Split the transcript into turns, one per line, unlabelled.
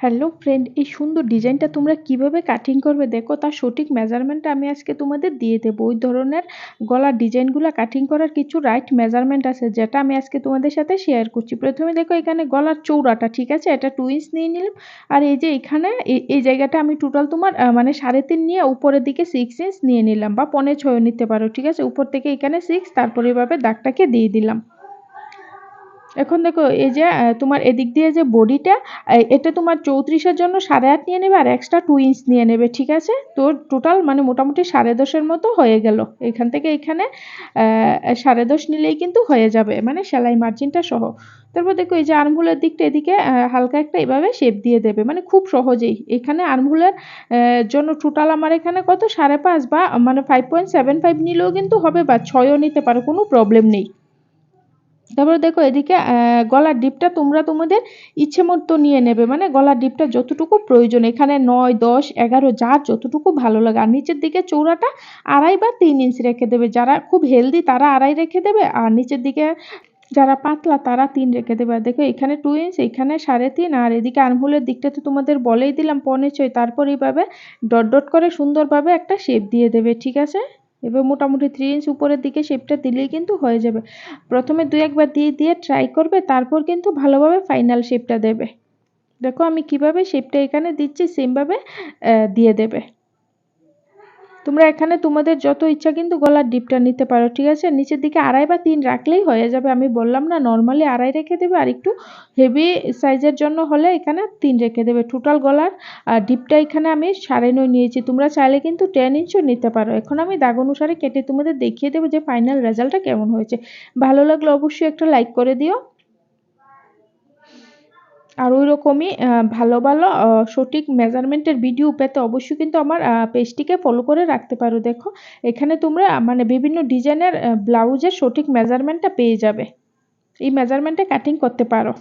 Hello friend এই সুন্দর ডিজাইনটা তোমরা কীভাবে কাটিং করবে দেখো, তার সঠিক মেজারমেন্টটা আমি আজকে তোমাদের দিয়ে দেবো। ওই ধরনের গলার ডিজাইনগুলো কাটিং করার কিছু রাইট মেজারমেন্ট আছে, যেটা আমি আজকে তোমাদের সাথে শেয়ার করছি। প্রথমে দেখো এখানে গলার চৌড়াটা ঠিক আছে? এটা টু ইঞ্চ নিয়ে নিলাম। আর এই যে এখানে এই জায়গাটা আমি টোটাল তোমার মানে সাড়ে তিন নিয়ে উপরের দিকে সিক্স ইঞ্চ নিয়ে নিলাম, বা পনে ছয় নিতে পারো, ঠিক আছে? উপর থেকে এখানে সিক্স তারপরে এভাবে দাগটাকে দিয়ে দিলাম। এখন দেখো, এই যে তোমার এদিক দিয়ে যে বডিটা এটা তোমার চৌত্রিশের জন্য সাড়ে আট নিয়ে নেবে আর এক্সট্রা টু ইঞ্চ নিয়ে নেবে, ঠিক আছে? তো টোটাল মানে মোটামুটি সাড়ে দশের মতো হয়ে গেল। এখান থেকে এখানে সাড়ে দশ নিলেই কিন্তু হয়ে যাবে মানে সেলাই মার্জিনটা সহ। তারপর দেখো, এই যে আর্মহুলের দিকটা, এদিকে হালকা একটা এভাবে শেপ দিয়ে দেবে মানে খুব সহজেই। এখানে আর্মহুলের জন্য টোটাল আমার এখানে কত? সাড়ে পাঁচ বা মানে ফাইভ পয়েন্ট সেভেন ফাইভ নিলেও কিন্তু হবে বা ছয়ও নিতে পারো, কোনো প্রবলেম নেই। তারপরে দেখো এদিকে গলার ডিপটা তোমরা তোমাদের ইচ্ছে মতো নিয়ে নেবে। মানে গলার ডিপটা যতটুকু প্রয়োজন, এখানে নয়, দশ, এগারো, যার যতটুকু ভালো লাগে। আর নিচের দিকে চৌড়াটা আড়াই বা তিন ইঞ্চ রেখে দেবে। যারা খুব হেলদি তারা আড়াই রেখে দেবে, আর নিচের দিকে যারা পাতলা তারা তিন রেখে দেবে। আর দেখো এখানে টু ইঞ্চ এখানে সাড়ে তিন, আর এদিকে আনহুলের দিকটা তো তোমাদের বলেই দিলাম পনে ছয়, তারপর এইভাবে ডট ডট করে সুন্দরভাবে একটা শেপ দিয়ে দেবে, ঠিক আছে? এবার মোটামুটি থ্রি ইঞ্চ উপরের দিকে শেপটা দিলেই কিন্তু হয়ে যাবে। প্রথমে দু একবার দিয়ে দিয়ে ট্রাই করবে, তারপর কিন্তু ভালোভাবে ফাইনাল শেপটা দেবে। দেখো আমি কীভাবে শেপটা এখানে দিচ্ছি সেমভাবে দিয়ে দেবে। তোমরা এখানে তোমাদের যত ইচ্ছা কিন্তু গলার ডিপটা নিতে পারো, ঠিক আছে? নিচের দিকে আড়াই বা তিন রাখলেই হয়ে যাবে। আমি বললাম না নর্মালি আড়াই রেখে দেবে আর একটু হেভি সাইজের জন্য হলে এখানে তিন রেখে দেবে। টোটাল গলার ডিপটা এখানে আমি সাড়ে নয় নিয়েছি। তোমরা চাইলে কিন্তু টেন ইঞ্চও নিতে পারো। এখন আমি দাগ অনুসারে কেটে তোমাদের দেখিয়ে দেবো যে ফাইনাল রেজাল্টটা কেমন হয়েছে। ভালো লাগলে অবশ্যই একটা লাইক করে দিও। আর ওই রকমই ভালো ভালো সঠিক মেজারমেন্টের ভিডিও পেতে অবশ্যই কিন্তু আমার পেজটিকে ফলো করে রাখতে পারো। দেখো, এখানে তোমরা মানে বিভিন্ন ডিজাইনের ব্লাউজের সঠিক মেজারমেন্টটা পেয়ে যাবে। এই মেজারমেন্টে কাটিং করতে পারো।